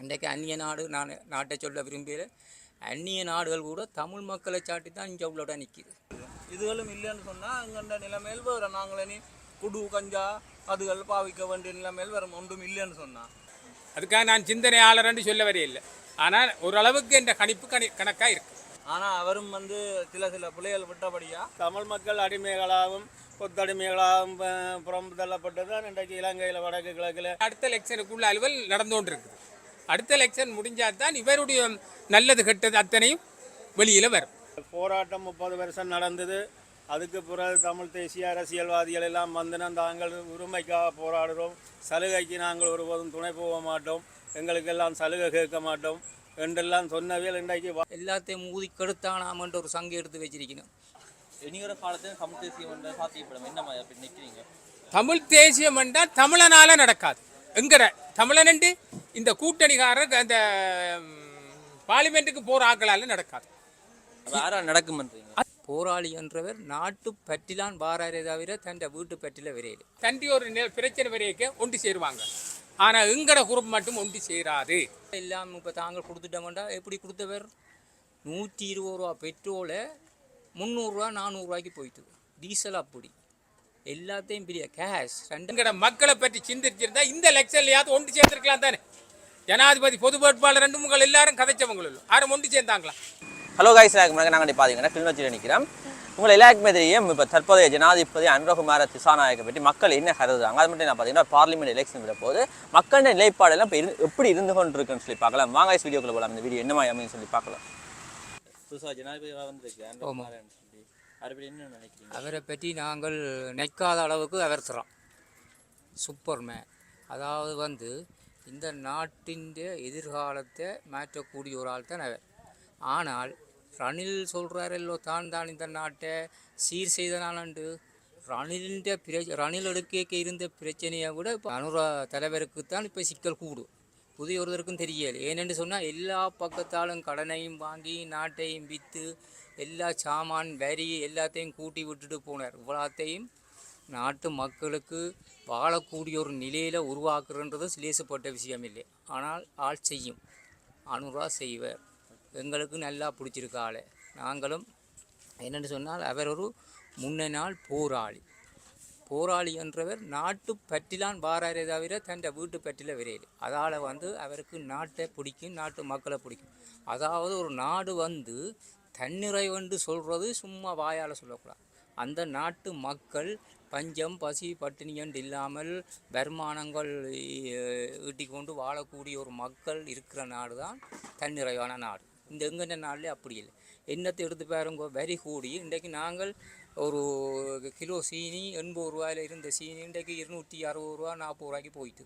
இன்றைக்கு அந்நிய நாடு நான் நாட்டை சொல்ல விரும்பல அந்நிய நாடுகள் கூட தமிழ் மக்களை சாட்டி தான் இங்கே உள்ளோட நிற்கிது இதுகளும் இல்லைன்னு சொன்னா எங்கண்ட நிலைமையில் வேற நாங்களே குடு கஞ்சா அதுகள் பாவிக்க வேண்டிய நிலைமையில் வேற ஒன்றும் இல்லைன்னு சொன்னா. அதுக்காக நான் சிந்தனையாளர்னு சொல்ல வரையில்லை. ஆனால் ஓரளவுக்கு என்ற கணிப்பு கணி கணக்காக இருக்கு. ஆனா அவரும் வந்து சில சில பிள்ளைகள் விட்டபடியா தமிழ் மக்கள் அடிமைகளாகவும் கொத்தடிமைகளாகவும் புறம் தள்ளப்பட்டது தான் இன்றைக்கு இலங்கையில் வடக்கு கிழக்கில். அடுத்த எலெக்ஷனுக்குள்ள அலுவல் நடந்து கொண்டு இருக்குது அடுத்த எலெக்ஷன் முடிஞ்சால் தான் இவருடைய நல்லது கெட்டது அத்தனையும் வெளியில் வரும். போராட்டம் முப்பது வருஷம் நடந்தது. அதுக்கு பிறகு தமிழ் தேசிய அரசியல்வாதிகள் எல்லாம் வந்து நாங்கள் உரிமைக்காக போராடுறோம். சலுகைக்கு நாங்கள் ஒருபோதும் துணை போக மாட்டோம். எங்களுக்கெல்லாம் சலுகை கேட்க மாட்டோம். என்றெல்லாம் சொன்னவியல் இன்றைக்கு எல்லாத்தையும் ஊதி கெடுத்தானாமன்ற ஒரு சங்கம் எடுத்து வச்சிருக்கணும். இனிவர காலத்தில் தமிழ் தேசியம் என்ற சாத்தியப்படும். என்ன நிற்கிறீங்க தமிழ் தேசியம் என்றால் தமிழனால நடக்காது. என்கிற தமிழனண்டு இந்த கூட்டணிக்காரர் அந்த பார்லிமெண்ட்டுக்கு போகிற ஆக்களால் நடக்காது. யாரால் நடக்கும்ன்றீங்க? போராளி என்றவர் நாட்டு பற்றிலான் வாராரே தவிர தன் வீட்டு பற்றில விரையில் தண்டி ஒரு பிரச்சனை வரைக்க ஒன்று சேருவாங்க. ஆனால் எங்கட குரூப் மட்டும் ஒன்று சேராது. எல்லாம் இப்போ தாங்கள் கொடுத்துட்டோம்டா எப்படி கொடுத்தவர்? நூற்றி இருபது ரூபா பெட்ரோலை முந்நூறுரூவா நானூறுரூவாய்க்கு போயிட்டு. டீசல் அப்படி. எல்லாத்தையும் பெரிய கேஷ் ரெண்டு மக்களை பற்றி சிந்திச்சிருந்தா இந்த எலெக்ஷன்லையாவது ஒன்று சேர்ந்திருக்கலாம் தானே? ஜனாதிபதி பொது வேட்பாளர் ரெண்டு முகள் எல்லாரும் கதைச்சவங்களும் யாரும் ஒன்று சேர்ந்தாங்களா? ஹலோ கைஸ் எனக்கு நாங்கள் பார்த்தீங்கன்னா கிளிநொச்சியில் நிற்கிறோம் உங்களை எல்லாருக்குமே தெரியும் இப்போ தற்போதைய ஜனாதிபதி அனுரகுமார திசாநாயக்கை பற்றி மக்கள் என்ன கருதுறாங்க? அது மட்டும் நான் பார்த்தீங்கன்னா பார்லிமெண்ட் எலெக்ஷன் விட போது மக்களின் நிலைப்பாடெல்லாம் இப்போ இரு எப்படி இருந்து கொண்டு இருக்குன்னு சொல்லி பார்க்கலாம். வாங்க guys, வீடியோக்குள்ள போகலாம் இந்த வீடியோ என்ன மாதிரி அமைன்னு சொல்லி பார்க்கலாம். புதுசாக ஜனாதிபதியாக வந்திருக்கு அவரை பற்றி நாங்கள் நிற்காத அளவுக்கு அவர்த்துறோம் சூப்பர்மேன் அதாவது வந்து இந்த நாட்டின் எதிர்காலத்தை மாற்றக்கூடிய ஒரு ஆள் தான் அவர். ஆனால் ரணில் சொல்கிறாரல்லோ தான் தான் இந்த நாட்டை சீர் செய்தனாலண்டு ரணிலின் பிர ரணில் எடுக்க இருந்த பிரச்சனையை கூட இப்போ அனுரா தலைவருக்கு தான் இப்போ சிக்கல் கூடும். புதிய ஒருவருக்கும் தெரியல. ஏனென்று சொன்னால் எல்லா பக்கத்தாலும் கடனையும் வாங்கி நாட்டையும் விற்று எல்லா சாமான் வரி எல்லாத்தையும் கூட்டி விட்டுட்டு போனார். இவ்வளோத்தையும் நாட்டு மக்களுக்கு வாழக்கூடிய ஒரு நிலையில் உருவாக்குறன்றது சிலேசப்பட்ட விஷயம் இல்லை. ஆனால் ஆள் செய்யும். அனுரா செய்வர். எங்களுக்கு நல்லா பிடிச்சிருக்காள் நாங்களும் என்னென்னு சொன்னால் அவர் ஒரு முன்ன நாள் போராளி. போராளி என்றவர் நாட்டு பற்றிலான் வாராரே தவிர தன் வீட்டு பற்றில விரையில். அதால் வந்து அவருக்கு நாட்டை பிடிக்கும் நாட்டு மக்களை பிடிக்கும். அதாவது ஒரு நாடு வந்து தன்னிறைவென்று சொல்கிறது சும்மா வாயால் சொல்லக்கூடாது. அந்த நாட்டு மக்கள் பஞ்சம் பசி பட்டினி என்று இல்லாமல் வருமானங்கள் ஈ- ஈட்டிக்கொண்டு வாழக்கூடிய ஒரு மக்கள் இருக்கிற நாடு தான் தன்னிறைவான நாடு. இந்த எங்கென்ன நாள்லேயே அப்படி இல்லை. என்னத்தை எடுத்து பாருங்க வரி கூடி இன்றைக்கு நாங்கள் ஒரு கிலோ சீனி எண்பது ரூபாயில் இருந்த சீனி இன்றைக்கு இருநூற்றி அறுபது ரூபா நாற்பது ரூபாய்க்கு போயிட்டு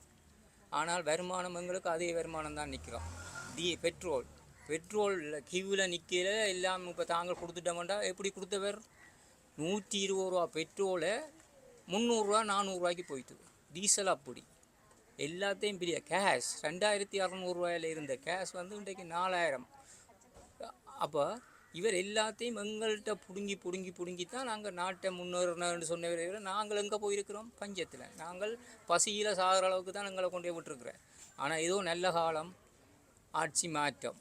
ஆனால் வருமானம் எங்களுக்கு அதே வருமானம் தான் நிற்கிறோம் டி பெட்ரோல் பெட்ரோல் கியூவில் நிற்கல எல்லாம் இப்போ தாங்கள் கொடுத்துட்டோம்டா எப்படி கொடுத்தவர் நூற்றி இருபது ரூபா பெட்ரோலை முந்நூறுரூவா நானூறுரூவாய்க்கு போயிட்டு டீசல் அப்படி எல்லாத்தையும் பெரிய கேஷ் ரெண்டாயிரத்தி அறநூறுவாயில் இருந்த கேஷ் வந்து இன்றைக்கு நாலாயிரம் அப்போ இவர் எல்லாத்தையும் எங்கள்கிட்ட பிடுங்கி பிடுங்கி பிடுங்கி தான் நாங்கள் நாட்டை முன்னேறணும்னு சொன்னவரை விட நாங்கள் எங்கே போயிருக்கிறோம்? பஞ்சத்தில். நாங்கள் பசியில் சாகிற அளவுக்கு தான் எங்களை கொண்டு போய் விட்டுருக்குறேன். ஆனால் ஏதோ நல்ல காலம் ஆட்சி மாற்றம்.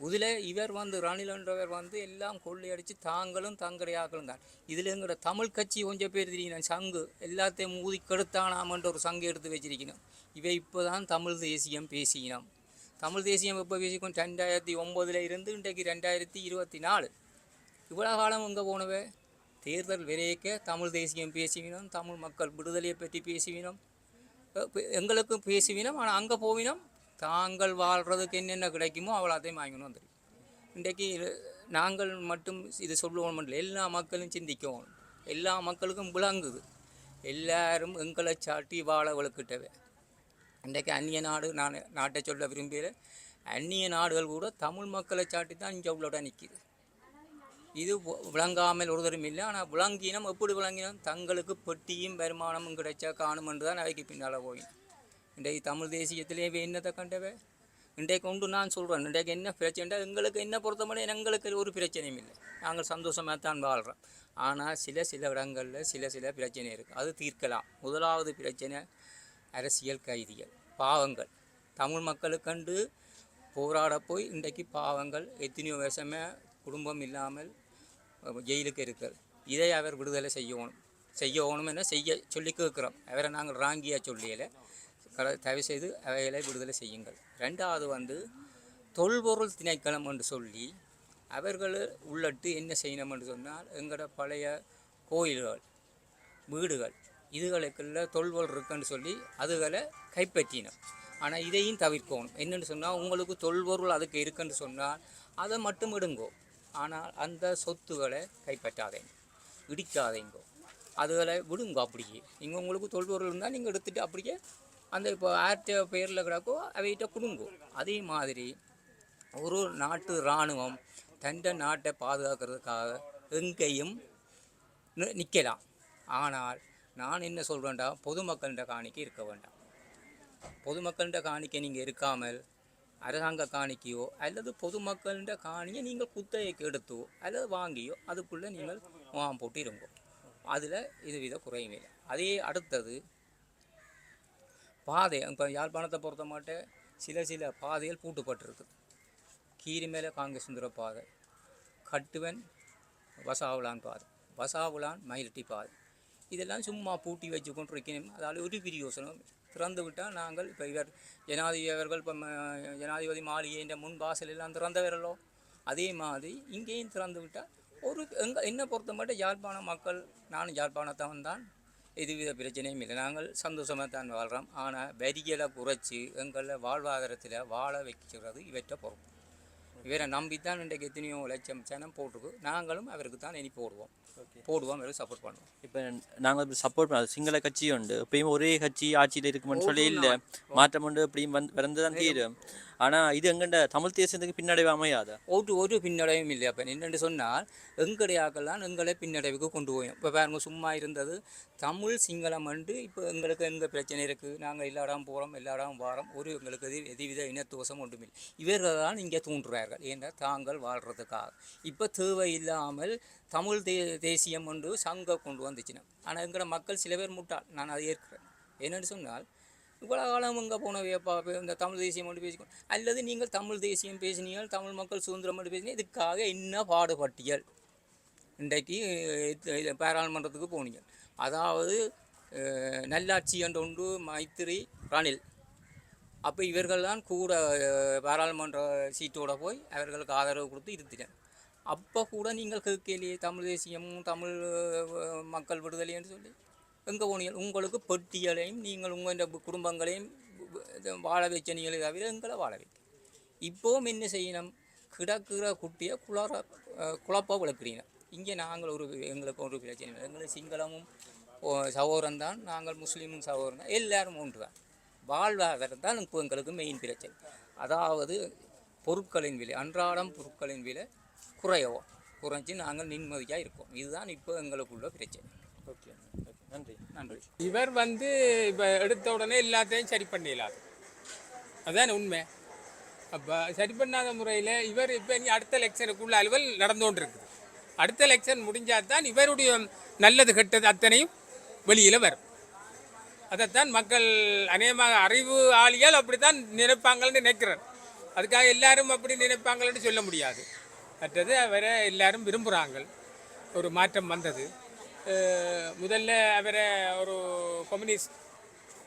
இதில் இவர் வந்து ரணிலன்றவர் வந்து எல்லாம் கொள்ளையடித்து தாங்களும் தங்களுடைய ஆக்களும் தான். இதில் எங்களோட தமிழ் கட்சி கொஞ்சம் பேர் தெரியும்? சங்கு. எல்லாத்தையும் ஊதி கெடுத்தானாமன்ற ஒரு சங்கு எடுத்து வச்சிருக்கணும். இவை இப்போ தான் தமிழ் தேசியம் பேசினோம். தமிழ் தேசியம் எப்போ பேசிக்கணும் ரெண்டாயிரத்தி ஒம்போதில் இருந்து இன்றைக்கு ரெண்டாயிரத்தி இருபத்தி நாலு. இவ்வளோ காலம் எங்கே போனவே? தேர்தல் விரைக்க தமிழ் தேசியம் பேசுவினோம் தமிழ் மக்கள் விடுதலையை பற்றி பேசுவினோம் எங்களுக்கும் பேசுவினோம் ஆனால் அங்கே போவினோம் தாங்கள் வாழ்கிறதுக்கு என்னென்ன கிடைக்குமோ அவ்வளோத்தையும் வாங்கினோம் தெரியும் இன்றைக்கு நாங்கள் மட்டும் இது சொல்லுவோம் இல்லை எல்லா மக்களும் சிந்திக்கணும் எல்லா மக்களுக்கும் விளங்குது. எல்லாரும் எங்களை சாட்டி வாழ வளர்க்கிட்டவே. இன்றைக்கு அந்நிய நாடு நான் நாட்டை சொல்ல விரும்பல அந்நிய நாடுகள் கூட தமிழ் மக்களை சாட்டி தான் இங்கே உள்ளோட நிற்கிது இது விளங்காமல் ஒருத்தரும் இல்லை. ஆனால் விளங்கினம் எப்படி விளங்கினோம்? தங்களுக்கு பெட்டியும் வருமானமும் கிடைச்சா காணும் என்று தான் அவைக்கு பின்னால் போயும் இன்றைக்கு தமிழ் தேசியத்திலே என்னத்தை கண்டவை? இன்றைக்கு ஒன்று நான் சொல்கிறேன் இன்றைக்கு என்ன பிரச்சனை எங்களுக்கு என்ன பொறுத்தமரை எங்களுக்கு ஒரு பிரச்சனையும் இல்லை. நாங்கள் சந்தோஷமாக தான் வாழ்கிறோம் ஆனால் சில சில இடங்களில் சில சில பிரச்சனை இருக்குது அது தீர்க்கலாம். முதலாவது பிரச்சனை அரசியல் கைதிகள் பாவங்கள். தமிழ் மக்களுக்கண்டு போராட போய் இன்றைக்கு பாவங்கள் எத்தனையோ வருஷமே குடும்பம் இல்லாமல் ஜெயிலுக்கு இருக்கிறது. இதை அவர் விடுதலை செய்யணும். செய்யணும் என செய்ய சொல்லி கேட்குறோம். அவரை நாங்கள் ராங்கியாக சொல்லியலை. தயவு செய்து அவைகளை விடுதலை செய்யுங்கள். ரெண்டாவது வந்து தொல்பொருள் திணைக்களம் என்று சொல்லி அவர்கள் உள்ளட்டு என்ன செய்யணும் என்று சொன்னால் எங்களோட பழைய கோயில்கள் வீடுகள் இதுகளுக்குள்ள தொல்வல் இருக்குன்னு சொல்லி அதுகளை கைப்பற்றினோம். ஆனால் இதையும் தவிர்க்கணும். என்னென்னு சொன்னால் உங்களுக்கு தொல்பொருள் அதுக்கு இருக்குன்னு சொன்னால் அதை மட்டும் இடுங்கோ ஆனால் அந்த சொத்துக்களை கைப்பற்றாதீங்க. இடிக்காதேங்கோ. அதுகளை விடுங்கோ அப்படியே. நீங்கள் உங்களுக்கு தொல்பொருள் இருந்தால் நீங்கள் எடுத்துகிட்டு அப்படியே அந்த இப்போ ஆர்ட்ட பேரில் கிடக்கோ அவைகிட்ட கொடுங்கோ. அதே மாதிரி ஒரு நாட்டு இராணுவம் தண்ட நாட்டை பாதுகாக்கிறதுக்காக எங்கேயும் நிற்கலாம். ஆனால் நான் என்ன சொல்கிறேன்டா பொதுமக்கள்கிட்ட காணிக்கை இருக்க வேண்டாம். பொதுமக்கள்கிட்ட காணிக்கை நீங்கள் இருக்காமல் அரசாங்க காணிக்கையோ அல்லது பொதுமக்கள்கிட்ட காணியை நீங்கள் குத்தகைக்கு எடுத்தோ அல்லது வாங்கியோ அதுக்குள்ளே நீங்கள் முகாம் போட்டு இருங்கோ. அதில் இதுவித குறையும் இல்லை. அதே அடுத்தது பாதை இப்போ யாழ்ப்பாணத்தை பொறுத்த மாட்டே சில சில பாதைகள் பூட்டுப்பட்டிருக்கு. கீரி மேலே காங்கேசுந்தர பாதை கட்டுவன் வசாவுலான் பாதை வசாவுலான் மயிலட்டி பாதை. இதெல்லாம் சும்மா பூட்டி வச்சு கொண்டிருக்கணும் அதாவது ஒரு பிரியோசனம். திறந்து விட்டால் நாங்கள் இப்போ இவர் ஜனாதிபதி அவர்கள் இப்போ ஜனாதிபதி மாளிகைன்ற முன் வாசல் எல்லாம் திறந்தவர்களோ அதே மாதிரி இங்கேயும் திறந்து விட்டால் ஒரு எங்க என்னை பொறுத்த மட்டும் யாழ்ப்பாண மக்கள் நானும் யாழ்ப்பாணத்தவன் தான். எதுவித பிரச்சனையும் இல்லை. நாங்கள் சந்தோஷமாக தான் வாழ்கிறோம் ஆனால் வரிகளை குறைச்சி எங்களை வாழ்வாதாரத்தில் வாழ வைக்கிறது இவற்றை பொறுப்பு. இவரை நம்பித்தான் இன்றைக்கு எத்தனையோ லட்சம் சனம் போட்டிருக்கு. நாங்களும் அவருக்கு தான் இனி போடுவோம். போடுவோம் அவருக்கு சப்போர்ட் பண்ணுவோம். இப்போ நாங்கள் சப்போர்ட் பண்ண சிங்கள கட்சி உண்டு. எப்பயும் ஒரே கட்சி ஆட்சியில் இருக்குமென்னு சொல்லி இல்லை. மாற்றம் உண்டு எப்படியும் வந்து பிறந்து தான் தீரும். ஆனால் இது எங்கண்ட தமிழ் தேசத்துக்கு பின்னடைவு அமையாதா? ஒரு ஒரு பின்னடைவும் இல்லை. அப்போ என்னென்று சொன்னால் எங்களுடைய ஆக்கெல்லாம் எங்களை பின்னடைவுக்கு கொண்டு போயும். இப்போ பாருங்க சும்மா இருந்தது தமிழ் சிங்களம் வந்து இப்போ எங்களுக்கு எங்கே பிரச்சனை இருக்குது நாங்கள் எல்லா இடம் போகிறோம் எல்லா இடம் வாரோம். ஒரு எங்களுக்கு எது எதுவித இனத்துவசம் ஒன்றுமில்லை. இவர்கள் தான் இங்கே தூண்டுறார்கள் ஏன்னா தாங்கள் வாழ்கிறதுக்காக இப்போ தேவையில்லாமல் தமிழ் தே தேசியம் ஒன்று சங்கம் கொண்டு வந்துச்சுன்னா ஆனால் எங்களோட மக்கள் சில பேர் முட்டாள். நான் அதை ஏற்கிறேன். என்னென்னு சொன்னால் இவ்வளோ காலம் எங்கே போனவையப்பா இந்த தமிழ் தேசியம் மட்டும் பேசிக்கணும் அல்லது நீங்கள் தமிழ் தேசியம் பேசினீர்கள் தமிழ் மக்கள் சுதந்திரம் மட்டும் பேசினீங்க இதுக்காக என்ன பாடுபட்டியல் இன்றைக்கு பாராளுமன்றத்துக்கு போனீங்க அதாவது நல்லாட்சி என்ற ஒன்று மைத்திரி ரணில் அப்போ இவர்கள் தான் கூட பாராளுமன்ற சீட்டோட போய் அவர்களுக்கு ஆதரவு கொடுத்து இருத்தினர். அப்போ கூட நீங்கள் கேட்கலையே தமிழ் தேசியமும் தமிழ் மக்கள் விடுதலை என்று சொல்லி? எங்கே போனீங்க? உங்களுக்கு பெட்டிகளையும் நீங்கள் உங்கள் குடும்பங்களையும் இது வாழ வச்ச நீங்களே தவிர எங்களை வாழ வைக்க இப்போவும் என்ன செய்யணும்? கிடக்கிற குட்டியை குளற குழப்பாக குழப்ப விளக்குறீங்க. இங்கே நாங்கள் ஒரு எங்களுக்கு ஒரு பிரச்சனை இல்லை. எங்களுக்கு சிங்களமும் சகோதரன் தான் நாங்கள் முஸ்லீமும் சகோதரன் தான் எல்லாரும் ஒன்று தான் வாழ்வாதாரம் தான் இப்போ எங்களுக்கு மெயின் பிரச்சனை. அதாவது பொருட்களின் விலை அன்றாடம் பொருட்களின் விலை குறையவும் குறைஞ்சி நாங்கள் நிம்மதியாக இருக்கோம். இதுதான் இப்போ எங்களுக்குள்ள பிரச்சனை. ஓகே. நன்றி. நன்றி. இவர் வந்து இப்போ எடுத்த உடனே எல்லாத்தையும் சரி பண்ணிடலாம் அதான் உண்மை? அப்போ சரி பண்ணாத முறையில் இவர் இப்போ இனி அடுத்த எலெக்ஷனுக்குள்ள அலுவல் நடந்து கொண்டு இருக்குது அடுத்த எலெக்ஷன் முடிஞ்சால் தான் இவருடைய நல்லது கெட்டது அத்தனையும் வெளியில் வரும். அதைத்தான் மக்கள் அநேகமாக அறிவு ஆளியால் அப்படித்தான் நினைப்பாங்கன்னு நினைக்கிறேன் அதுக்காக எல்லாரும் அப்படி நினைப்பாங்கன்னு சொல்ல முடியாது. மற்றது அவரை எல்லாரும் விரும்புகிறாங்க ஒரு மாற்றம் வந்தது. முதல்ல அவரை ஒரு கம்யூனிஸ்ட்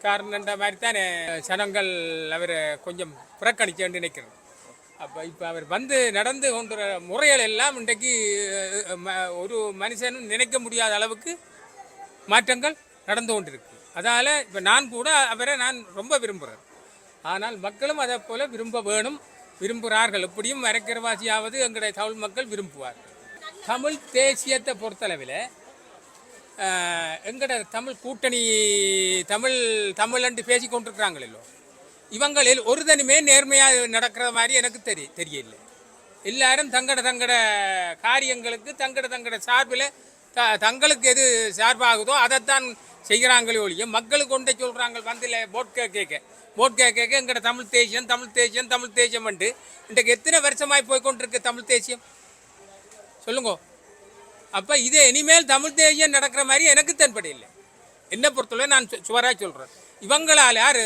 காரணன்ற மாதிரி தானே ஜனங்கள் அவரை கொஞ்சம் புறக்கணிச்சேன்னு நினைக்கிறேன் அப்போ இப்போ அவர் வந்து நடந்து கொண்டுற முறைகள் எல்லாம் இன்றைக்கு ம- ஒரு மனுஷனும் நினைக்க முடியாத அளவுக்கு மாற்றங்கள் நடந்து கொண்டிருக்கு. அதனால் இப்போ நான் கூட அவரை நான் ரொம்ப விரும்புகிறேன் ஆனால் மக்களும் அதை போல் விரும்ப வேணும். விரும்புகிறார்கள் எப்படியும் வரைக்கிறவாசியாவது எங்களுடைய தமிழ் மக்கள் விரும்புவார்கள். தமிழ் தேசியத்தை பொறுத்தளவில் எங்களோட தமிழ் கூட்டணி தமிழ் தமிழண்டு பேசி கொண்டிருக்கிறாங்களோ இவங்களில் ஒரு தனிமே நேர்மையாக நடக்கிற மாதிரி எனக்கு தெரிய தெரியல எல்லாரும் தங்கட தங்கட காரியங்களுக்கு தங்கட தங்கட சார்பில் த தங்களுக்கு எது சார்பாகுதோ அதைத்தான் செய்கிறாங்களே ஒழிய மக்களுக்கு கொண்டே சொல்கிறாங்க வந்தில் போட் கேட்க கேட்க போட் கேட்க கேட்க எங்கட தமிழ் தேசியம் தமிழ் தேசியம் தமிழ் தேசியம் இன்றைக்கு எத்தனை வருஷமாய் போய் கொண்டிருக்கு தமிழ் தேசியம்? சொல்லுங்க. அப்போ இது இனிமேல் தமிழ் தேசியம் நடக்கிற மாதிரி எனக்கு தென்படையில்லை என்னை பொறுத்தவரை நான் சுவராக சொல்கிறேன் இவங்களால் யார்?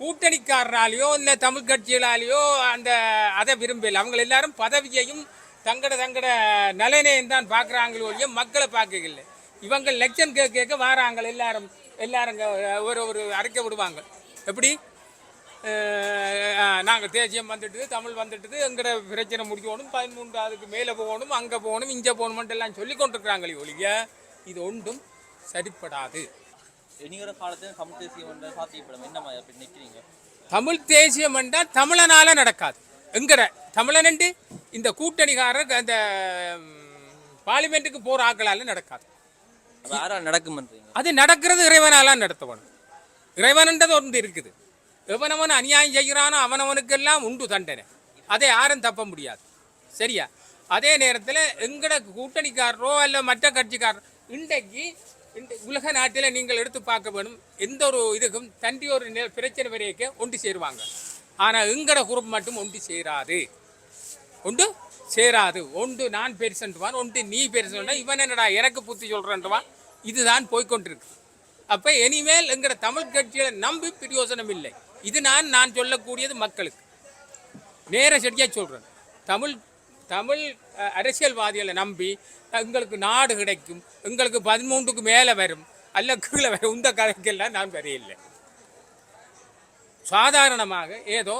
கூட்டணிக்காரராலேயோ இல்லை தமிழ் கட்சிகளாலேயோ அந்த அதை விரும்பல அவங்க எல்லாரும் பதவியையும் தங்கட தங்கட நலனையும் தான் பார்க்குறாங்களோ மக்களை பார்க்கல இவங்க லெக்சன் கேட்க கேட்க வாராங்க எல்லாரும். எல்லாரும் ஒரு ஒரு அறிக்கை விடுவாங்க. எப்படி? நாங்கள் தேசியம் வந்துட்டு தமிழ் வந்துட்டு எங்கட பிரச்சனை முடிக்கணும் பதிமூன்று அதுக்கு மேலே போகணும் அங்கே போகணும் இங்கே போகணுமென்ட்டு எல்லாம் சொல்லி கொண்டிருக்கிறாங்களே ஒழிய இது ஒன்றும் சரிப்படாது. இனிவர காலத்தில் தமிழ் தேசியம் என்ற சாத்தியப்படும் என்ன அப்படி நிற்கிறீங்க தமிழ் தேசியம் என்றால் தமிழனால நடக்காது. என்கிற தமிழனண்டு இந்த கூட்டணிக்காரர் அந்த பார்லிமெண்ட்டுக்கு போகிற ஆக்களால் நடக்காது. யாரால் நடக்குமன்றீங்க அது நடக்கிறது இறைவனால நடத்தவன். இறைவன்ன்றது ஒன்று இருக்குது. எவனவன் அநியாயம் செய்கிறானோ அவனவனுக்கெல்லாம் உண்டு தண்டனை. அதை யாரும் தப்ப முடியாது. சரியா? அதே நேரத்தில் எங்கட கூட்டணிக்காரரோ அல்ல மற்ற கட்சிக்காரர் இன்றைக்கு இந்த உலக நாட்டில் நீங்கள் எடுத்து பார்க்க வேணும் எந்த ஒரு இதுக்கும் தண்டி ஒரு பிரச்சனை வரைக்கும் ஒன்று சேருவாங்க. ஆனால் எங்கட குரூப் மட்டும் ஒன்று சேராது. ஒன்று சேராது. ஒன்று நான் பெருசன்ட்டுவான் ஒன்று நீ பெருசன்டா இவன் என்னடா எனக்கு புத்தி சொல்கிறேன்ட்டுவான் இதுதான் போய்க்கொண்டிருக்கு. அப்போ இனிமேல் எங்கிற தமிழ் கட்சிகளை நம்பி பிரயோசனம் இல்லை. இது நான் நான் சொல்லக்கூடியது மக்களுக்கு. நேர செடியாக சொல்கிறேன் தமிழ் தமிழ் அரசியல்வாதிகளை நம்பி எங்களுக்கு நாடு கிடைக்கும் எங்களுக்கு பதிமூன்றுக்கு மேலே வரும் அல்ல கீழே வரும் இந்த கதைக்கெல்லாம் நான் வரையில்லை. சாதாரணமாக ஏதோ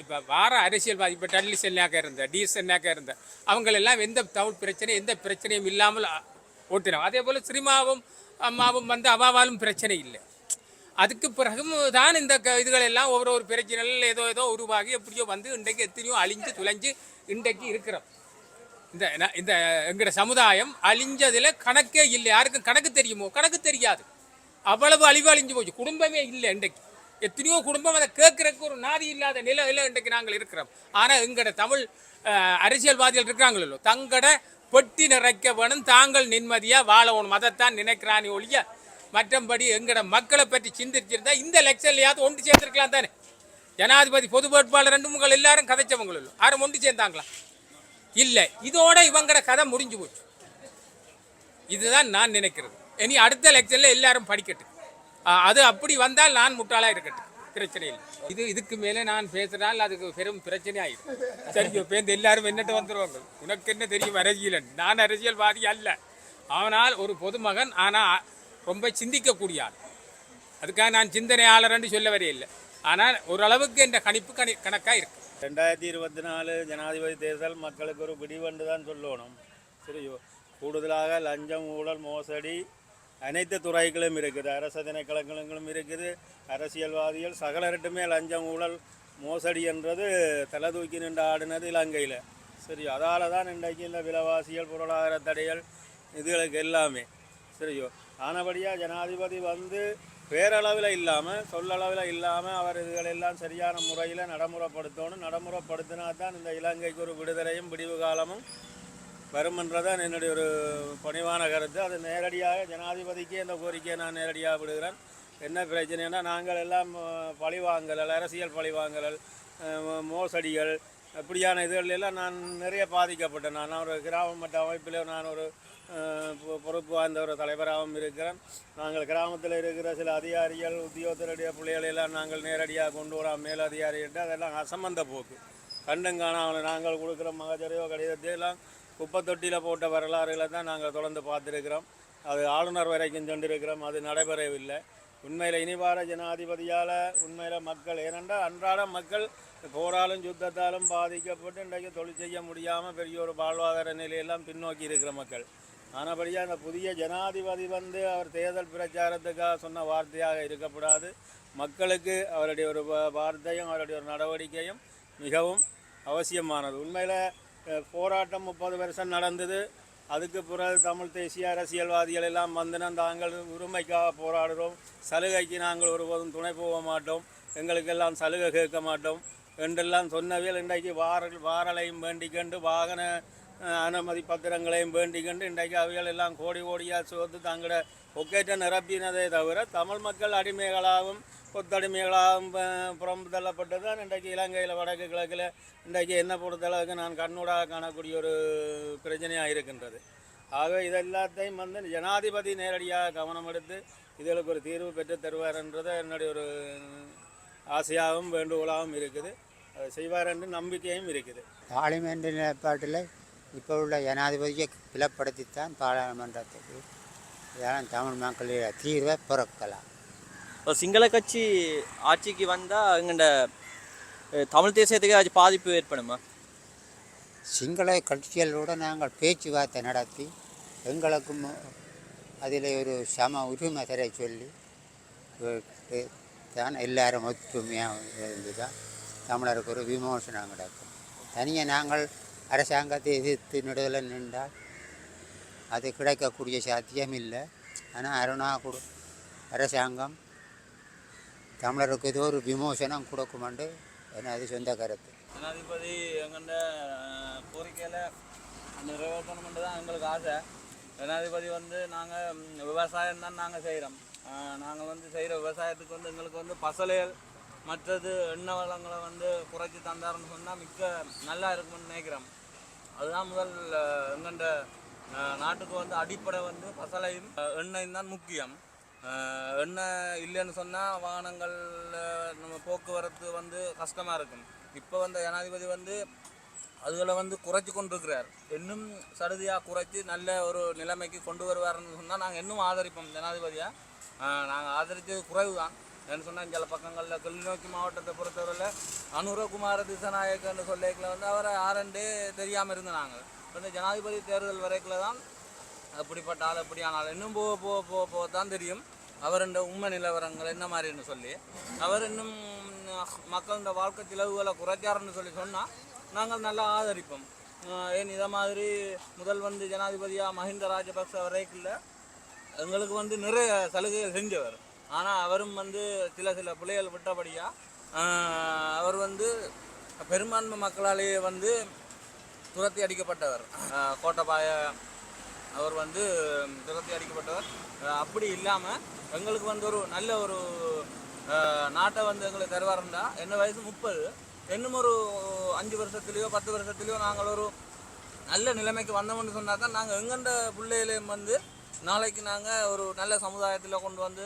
இப்போ வார அரசியல்வாதி இப்போ டல்லி சென்னாக்க இருந்த டிஎஸ் சென்னாக்க இருந்த அவங்களெல்லாம் எந்த தமிழ் பிரச்சனை எந்த பிரச்சனையும் இல்லாமல் ஓட்டினோம் அதே போல் சினிமாவும் அம்மாவும் வந்து அவாவாலும் பிரச்சனை இல்லை. அதுக்கு பிறகும் தான் இந்த க இதுகள் எல்லாம் ஒவ்வொரு ஒரு பிரச்சனைகள் ஏதோ ஏதோ உருவாகி எப்படியோ வந்து இன்றைக்கு எத்தனையோ அழிஞ்சு துளைஞ்சு இன்றைக்கு இருக்கிறோம். இந்த இந்த எங்கிற சமுதாயம் அழிஞ்சதில் கணக்கே இல்லை. யாருக்கும் கணக்கு தெரியுமோ? கணக்கு தெரியாது. அவ்வளவு அழிவு அழிஞ்சு போச்சு. குடும்பமே இல்லை இன்றைக்கு. எத்தனையோ குடும்பம் அதை கேட்கறதுக்கு ஒரு நாதி இல்லாத நிலையில் இன்றைக்கு நாங்கள் இருக்கிறோம். ஆனால் எங்கட தமிழ் அரசியல்வாதிகள் இருக்கிறாங்களோ தங்கட பெட்டி நிறைக்க வேணும் தாங்கள் நிம்மதியாக வாழணும் அதைத்தான் நினைக்கிறானே ஒழிய மற்றபடி எங்கட மக்களை பற்றி சிந்திச்சிருந்தா இந்த எலெக்ஷன்லையாவது ஒன்று சேர்ந்துருக்கலாம் தானே? ஜனாதிபதி பொது வேட்பாளர் ரெண்டு உங்கள் எல்லாரும் கதைச்சவங்களும் யாரும் ஒன்று சேர்ந்தாங்களா? இல்லை இதோட இவங்கட கதை முடிஞ்சு போச்சு. இதுதான் நான் நினைக்கிறது. இனி அடுத்த லெக்சரில் எல்லாரும் படிக்கட்டும் அது அப்படி வந்தால் நான் முட்டாளாக இருக்கட்டும். பிரச்சனையில் இது இதுக்கு மேலே நான் பேசினால் அதுக்கு பெரும் பிரச்சனை ஆயிடும் சரி பேருந்து எல்லாரும் என்னட்டு வந்துடுவாங்க உனக்கு என்ன தெரியும் அரசியலன்? நான் அரசியல்வாதி அல்ல. ஆனால் ஒரு பொதுமகன் ஆனால் ரொம்ப சிந்திக்கக்கூடிய ஆள். அதுக்காக நான் சிந்தனையாளர்னு சொல்ல வரையில்லை ஆனால் ஓரளவுக்கு என்ற கணிப்பு கணி கணக்காக இருக்கு. ரெண்டாயிரத்தி இருபத்தி நாலு ஜனாதிபதி தேர்தல் மக்களுக்கு ஒரு பிடிவண்டு தான் சொல்லணும் சரியோ கூடுதலாக லஞ்சம் ஊழல் மோசடி அனைத்து துறைகளும் இருக்குது. அரச திணைக்களங்களும் இருக்குது. அரசியல்வாதிகள் சகலருட்டுமே லஞ்சம் ஊழல் மோசடி என்றது தலை தூக்கி நின்று ஆடினது இலங்கையில். சரி அதால் தான் இன்றைக்கு இந்த விலவாசிகள் பொருளாதார தடைகள் இதுகளுக்கு எல்லாமே. சரியோ? ஆனபடியாக ஜனாதிபதி வந்து பேரளவில் இல்லாமல் சொல்லளவில் இல்லாமல் அவர் இதுகளெல்லாம் சரியான முறையில் நடைமுறைப்படுத்தணும். நடைமுறைப்படுத்தினா தான் இந்த இலங்கைக்கு ஒரு விடுதலையும் விடிவு காலமும் வருமென்றதான் என்னுடைய ஒரு பணிவான கருத்து. அது நேரடியாக ஜனாதிபதிக்கே இந்த கோரிக்கையை நான் நேரடியாக விடுகிறேன். என்ன பிரச்சனைனா நாங்கள் எல்லாம் பழிவாங்கலல் அரசியல் பழிவாங்கல் மோசடிகள் அப்படியான இதுகளெல்லாம் நான் நிறைய பாதிக்கப்பட்டேன். நான் ஒரு கிராம மட்ட அமைப்பில் நான் ஒரு பொ- பொறுப்பு வாய்ந்த ஒரு தலைவராகவும் இருக்கிறேன். நாங்கள் கிராமத்தில் இருக்கிற சில அதிகாரிகள் உத்தியோகத்தருடைய பிள்ளைகளெல்லாம் நாங்கள் நேரடியாக கொண்டு வரோம் மேலதிகாரிகிட்ட அதெல்லாம் அசம்பந்த போக்கு. கண்டும் காணாமல் நாங்கள் கொடுக்குற மகஜரையோ கடிதத்தையெல்லாம் குப்பை தொட்டியில் போட்ட வரலாறுகளை தான் நாங்கள் தொடர்ந்து பார்த்துருக்கிறோம். அது ஆளுநர் வரைக்கும் சென்றிருக்கிறோம். அது நடைபெறவில்லை. உண்மையில் இனிவார ஜனாதிபதியால் உண்மையில் மக்கள் ஏனென்றால் அன்றாட மக்கள் போராலும் யுத்தத்தாலும் பாதிக்கப்பட்டு இன்றைக்கு தொழில் செய்ய முடியாமல் பெரிய ஒரு வாழ்வாதார நிலையெல்லாம் பின்னோக்கி இருக்கிற மக்கள். ஆனபடியாக அந்த புதிய ஜனாதிபதி வந்து அவர் தேர்தல் பிரச்சாரத்துக்காக சொன்ன வார்த்தையாக இருக்கக்கூடாது. மக்களுக்கு அவருடைய ஒரு வார்த்தையும் அவருடைய ஒரு நடவடிக்கையும் மிகவும் அவசியமானது. உண்மையில் போராட்டம் முப்பது வருஷம் நடந்தது. அதுக்கு பிறகு தமிழ் தேசிய அரசியல்வாதிகள் எல்லாம் வந்து நாங்கள் உரிமைக்காக போராடுறோம். சலுகைக்கு நாங்கள் ஒருபோதும் துணை போக மாட்டோம். எங்களுக்கெல்லாம் சலுகை கேட்க மாட்டோம். என்றெல்லாம் சொன்னவியல் இன்றைக்கு வார வாரலையும் வேண்டிக்கொண்டு வாகன அனுமதி பத்திரங்களையும் வேண்டிக்கொண்டு இன்றைக்கு அவைகள் எல்லாம் கோடி கோடியாக சோர்ந்து தங்களோட பொக்கெட்டை நிரப்பினதே தவிர தமிழ் மக்கள் அடிமைகளாகவும் கொத்தடிமைகளாகவும் ப- புறம் தள்ளப்பட்டது. தான் இன்றைக்கு இலங்கையில் வடக்கு கிழக்கில் இன்றைக்கு என்ன பொறுத்தளவுக்கு நான் கண்ணூடாக காணக்கூடிய ஒரு பிரச்சனையாக இருக்கின்றது. ஆகவே இதெல்லாத்தையும் வந்து ஜனாதிபதி நேரடியாக கவனம் எடுத்து இதுகளுக்கு ஒரு தீர்வு பெற்று தருவார் என்றது என்னுடைய ஒரு ஆசையாகவும் வேண்டுகோளாகவும் இருக்குது. அதை செய்வார் என்று நம்பிக்கையும் இருக்குது. பார்லிமெண்ட் நிலைப்பாட்டில் இப்போ உள்ள ஜனாதிபதியை பிளப்படுத்தித்தான் பாராளுமன்றத்துக்கு தமிழ் மக்களுடைய தீர்வை பிறக்கலாம். இப்போ சிங்கள கட்சி ஆட்சிக்கு வந்தால் எங்கள்ட தமிழ் தேசியத்துக்கு அது பாதிப்பு ஏற்படுமா? சிங்கள கட்சிகளோடு நாங்கள் பேச்சுவார்த்தை நடத்தி எங்களுக்கும் அதில் ஒரு சம உரிமை தர சொல்லி கேட்டு தான் எல்லாரும் ஒற்றுமையாக இருந்து தான் தமிழருக்கு ஒரு விமோசனம் நடக்கும். தனியாக நாங்கள் அரசாங்கத்தை எதிர்த்து நடுவில் நின்றால் அது கிடைக்கக்கூடிய சாத்தியம் இல்லை ஆனால் அருணா அரசாங்கம் தமிழருக்கு ஏதோ ஒரு விமோசனம் கொடுக்குமென்று எனது சொந்த கருத்து. ஜனாதிபதி எங்கண்ட கோரிக்கையில் நிறைவேற்றணுமெண்டு தான் எங்களுக்கு ஆசை. ஜனாதிபதி வந்து நாங்கள் விவசாயம் தான் நாங்கள் செய்கிறோம் நாங்கள் வந்து செய்கிற விவசாயத்துக்கு வந்து எங்களுக்கு வந்து பசலைகள் மற்றது எண்ணெய் வளங்களை வந்து குறைச்சி தந்தாருன்னு சொன்னால் மிக்க நல்லா இருக்கும்னு நினைக்கிறோம். அதுதான் முதல் எங்கண்ட நாட்டுக்கு வந்து அடிப்படை வந்து பசலையும் எண்ணெயும் தான் முக்கியம். என்ன இல்லைன்னு சொன்னால் வாகனங்கள் நம்ம போக்குவரத்து வந்து கஷ்டமாக இருக்கும். இப்போ வந்த ஜனாதிபதி வந்து அதுகளை வந்து குறைச்சி கொண்டிருக்கிறார். இன்னும் சடுதியாக குறைச்சி நல்ல ஒரு நிலைமைக்கு கொண்டு வருவார்னு சொன்னால் நாங்கள் இன்னும் ஆதரிப்போம் ஜனாதிபதியாக நாங்கள் ஆதரித்தது குறைவு தான் ஏன்னு சொன்னால் சில பக்கங்களில் கிளிநோக்கி மாவட்டத்தை பொறுத்தவரையில் அனுரகுமார திசநாயக்கன்னு சொல்லிக்கல வந்து அவரை ஆரண்டே தெரியாமல் இருந்த நாங்கள் வந்து ஜனாதிபதி தேர்தல் வரைக்கில் தான் அப்படிப்பட்ட ஆள் அப்படியான ஆள் இன்னும் போக போக போக போக தான் தெரியும். அவர் உண்மை நிலவரங்கள் என்ன மாதிரின்னு சொல்லி அவர் இன்னும் மக்கள் இந்த வாழ்க்கை செலவுகளை குறைச்சாருன்னு சொல்லி சொன்னால் நாங்கள் நல்லா ஆதரிப்போம். ஏன் இதை மாதிரி முதல் வந்து ஜனாதிபதியாக மஹிந்த ராஜபக்ச வரைக்குள்ள எங்களுக்கு வந்து நிறைய சலுகைகள் செஞ்சவர். ஆனால் அவரும் வந்து சில சில பிள்ளைகள் விட்டபடியாக அவர் வந்து பெரும்பான்மை மக்களாலேயே வந்து துரத்தி அடிக்கப்பட்டவர். கோட்டபாய அவர் வந்து துரத்தி அடிக்கப்பட்டவர். அப்படி இல்லாமல் எங்களுக்கு வந்து ஒரு நல்ல ஒரு நாட்டை வந்து எங்களுக்கு தருவாருண்டா. என்ன வயசு? முப்பது. இன்னும் ஒரு அஞ்சு வருஷத்துலேயோ பத்து வருஷத்துலேயோ நாங்கள் ஒரு நல்ல நிலைமைக்கு வந்தோம்னு சொன்னால் தான் நாங்கள் எங்கண்ட பிள்ளைகளையும் வந்து நாளைக்கு நாங்கள் ஒரு நல்ல சமுதாயத்தில் கொண்டு வந்து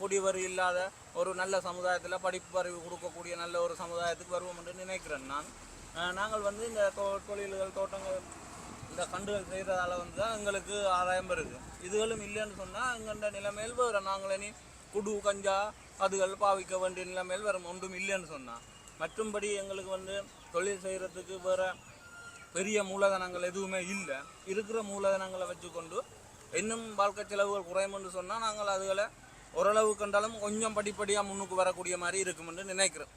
குடிவரி இல்லாத ஒரு நல்ல சமுதாயத்தில் படிப்பு அறிவு கொடுக்கக்கூடிய நல்ல ஒரு சமுதாயத்துக்கு வருவோம் என்று நினைக்கிறேன் நான். நாங்கள் வந்து இந்த தொ தொழில்கள் தோட்டங்கள் இந்த கண்டுகள் செய்கிறதால வந்து தான் எங்களுக்கு ஆதாயம் வருது. இதுகளும் இல்லைன்னு சொன்னால் எங்கண்ட நிலைமையில் வர நாங்களே நீ குடு கஞ்சா அதுகள் பாவிக்க வேண்டிய நிலைமையில் வேறு ஒன்றும் இல்லைன்னு சொன்னால் மற்றும்படி எங்களுக்கு வந்து தொழில் செய்கிறதுக்கு வேறு பெரிய மூலதனங்கள் எதுவுமே இல்லை. இருக்கிற மூலதனங்களை வச்சுக்கொண்டு இன்னும் வாழ்க்கை செலவுகள் குறையும்னு சொன்னால் நாங்கள் அதுகளை ஓரளவு கண்டாலும் கொஞ்சம் படிப்படியாக முன்னுக்கு வரக்கூடிய மாதிரி இருக்குமென்று நினைக்கிறோம்.